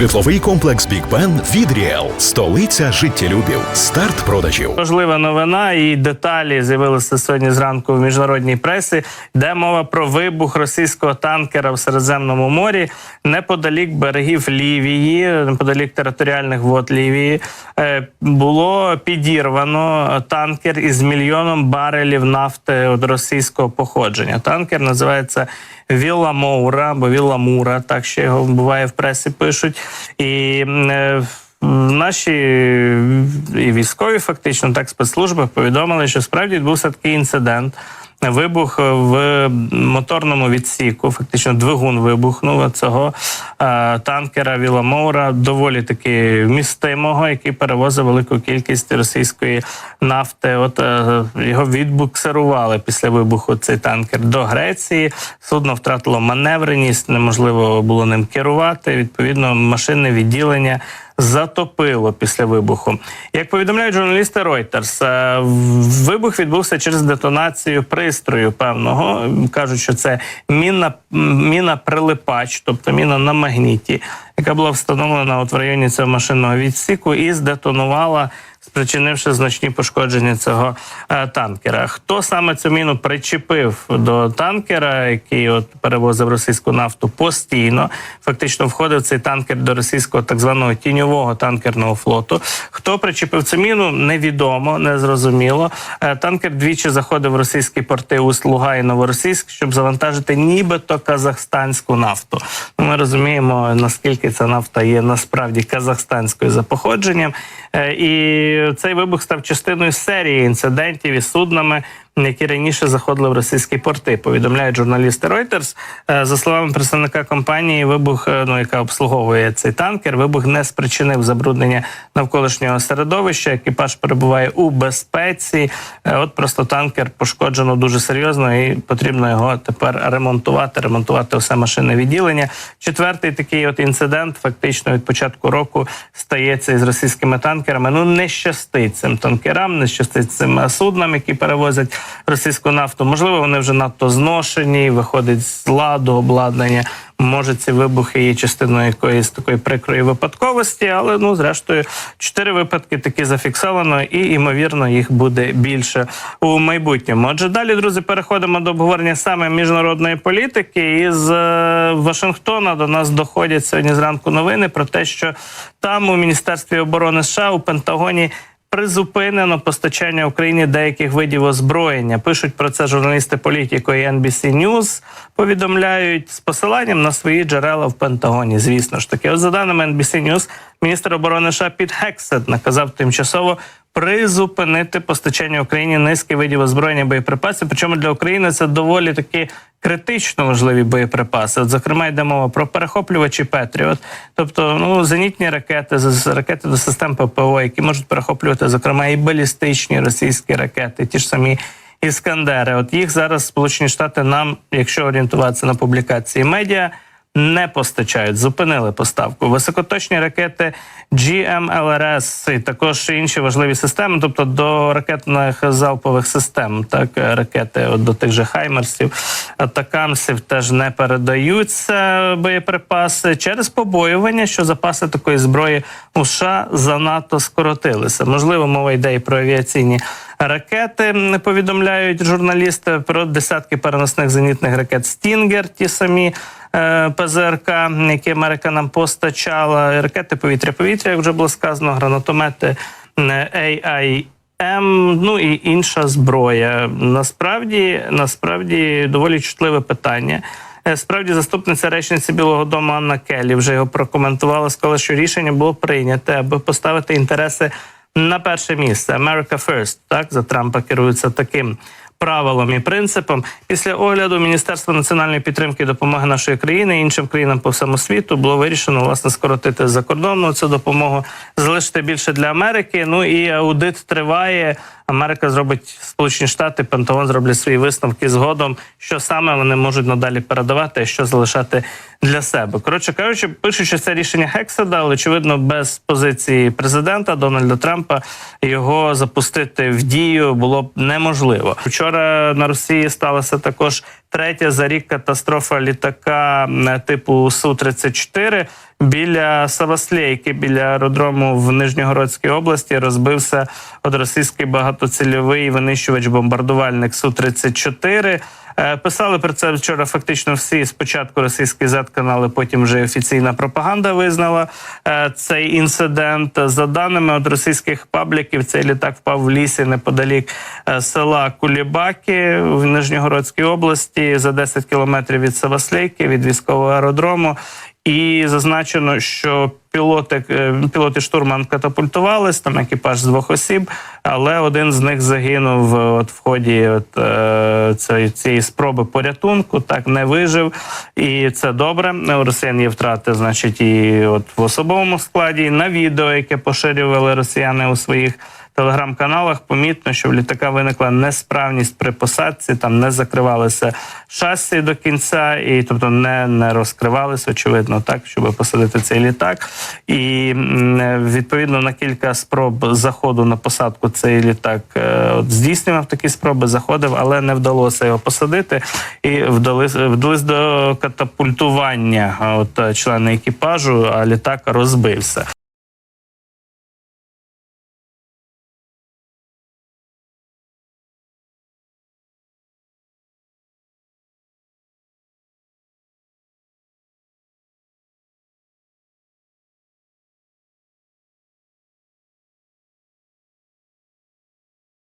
Житловий комплекс Бік Бен від Ріел. Столиця життєлюбів. Старт продажів. Важлива новина і деталі з'явилися сьогодні зранку в міжнародній пресі, де мова про вибух російського танкера в Середземному морі неподалік берегів Лівії, неподалік територіальних вод Лівії. Е, Було підірвано танкер із мільйоном барелів нафти от російського походження. Танкер називається Вілла Моура або Вілла Мура, так ще його буває в пресі пишуть. І е, Наші і військові, фактично, так спецслужби повідомили, що справді відбувся такий інцидент. Вибух в моторному відсіку, фактично двигун вибухнув цього е, танкера Віламоура, доволі таки вмістимого, який перевозив велику кількість російської нафти. От е, його відбуксирували після вибуху цей танкер до Греції. Судно втратило маневреність, неможливо було ним керувати. Відповідно, машинне відділення затопило після вибуху. Як повідомляють журналісти Reuters, е, вибух відбувся через детонацію пристрою певного. Кажуть, що це міна, міна прилипач, тобто міна на магніті, яка була встановлена от в районі цього машинного відсіку і здетонувала. Спричинивши значні пошкодження цього е, танкера. Хто саме цю міну причепив до танкера, який от перевозив російську нафту постійно, фактично входив цей танкер до російського так званого тіньового танкерного флоту. Хто причепив цю міну, невідомо, незрозуміло. Е, Танкер двічі заходив в російські порти Усть-Луга і Новоросійськ, щоб завантажити нібито казахстанську нафту. Ну, Ми розуміємо, наскільки ця нафта є насправді казахстанською за походженням. Е, І цей вибух став частиною серії інцидентів із суднами, які раніше заходили в російські порти. Повідомляють журналісти Reuters. Е, За словами представника компанії, вибух, е, ну яка обслуговує цей танкер, вибух не спричинив забруднення навколишнього середовища. Екіпаж перебуває у безпеці. Е, От просто танкер пошкоджено дуже серйозно, і потрібно його тепер ремонтувати, ремонтувати все машинне відділення. Четвертий такий от інцидент, фактично від початку року, стається із російськими танкерами. Ну не щастить цим танкерам, не щастить цим суднам, які перевозять російську нафту. Можливо, вони вже надто зношені, виходить з ладу обладнання. Може, ці вибухи є частиною якоїсь такої прикрої випадковості, але ну зрештою, чотири випадки такі зафіксовано, і ймовірно їх буде більше у майбутньому. Отже, далі, друзі, переходимо до обговорення саме міжнародної політики. Із е, Вашингтона до нас доходять сьогодні зранку новини про те, що там у міністерстві оборони США у Пентагоні. Призупинено постачання Україні деяких видів озброєння. Пишуть про це журналісти політико і NBC News, повідомляють з посиланням на свої джерела в Пентагоні. Звісно ж таки, от за даними NBC News, міністр оборони США Піт Гексет наказав тимчасово призупинити постачання Україні низки видів озброєння боєприпасів. Причому для України це доволі таки критично важливі боєприпаси. От, зокрема, йде мова про перехоплювачі Петріот, тобто ну зенітні ракети, ракети до систем ППО, які можуть перехоплювати, зокрема, і балістичні російські ракети, ті ж самі. Іскандери, от їх зараз Сполучені Штати нам, якщо орієнтуватися на публікації медіа, не постачають, зупинили поставку. Високоточні ракети GMLRS і також інші важливі системи, тобто до ракетних залпових систем, так ракети от до тих же Хаймерсів, атакамсів теж не передаються боєприпаси через побоювання, що запаси такої зброї у США занадто скоротилися. Можливо, мова йде і про авіаційні. Ракети повідомляють журналісти про десятки переносних зенітних ракет Стінгер, ті самі ПЗРК, які Америка нам постачала. Ракети повітря-повітря, як вже було сказано, гранатомети AI. М, ну і інша зброя. Насправді, насправді доволі чутливе питання. Е, Справді, заступниця речниці Білого Дому Анна Келлі вже його прокоментувала. Сказала, що рішення було прийняте, аби поставити інтереси на перше місце. America First, так за Трампа керуються таким правилом і принципом. Після огляду Міністерства національної підтримки і допомоги нашої країни і іншим країнам по всьому світу було вирішено власне скоротити закордонну цю допомогу, залишити більше для Америки. Ну і аудит триває. Америка зробить Сполучені Штати, Пентагон зроблять свої висновки згодом, що саме вони можуть надалі передавати, а що залишати для себе. Коротше кажучи, пишуть, це рішення Хекседа, але очевидно, без позиції президента Дональда Трампа його запустити в дію було б неможливо. Вчора на Росії сталося також третя за рік катастрофа літака типу Су-34 біля Саваслейки, біля аеродрому в Нижньогородській області. Розбився от російський багатоцільовий винищувач-бомбардувальник Су-34. Е, Писали про це вчора. Фактично всі спочатку російські зет-канали, потім вже офіційна пропаганда визнала е, цей інцидент. За даними от російських пабліків, цей літак впав в лісі неподалік е, села Кулібаки в Нижньогородській області за 10 кілометрів від Саваслейки, від військового аеродрому. І зазначено, що пілоти, е, пілоти штурман катапультувались, там екіпаж з двох осіб, але один з них загинув от в ході от, е, цієї спроби порятунку, так не вижив. І це добре. У росіян є втрати, значить, і от в особовому складі, і на відео, яке поширювали росіяни у своїх телеграм-каналах помітно, що в літака виникла несправність при посадці, там не закривалися шасі до кінця, і тобто не, не розкривалися, очевидно, так, щоб посадити цей літак. І відповідно на кілька спроб заходу на посадку цей літак е, от, здійснював такі спроби, заходив, але не вдалося його посадити. І вдались, вдались до катапультування от, члени екіпажу, а літак розбився.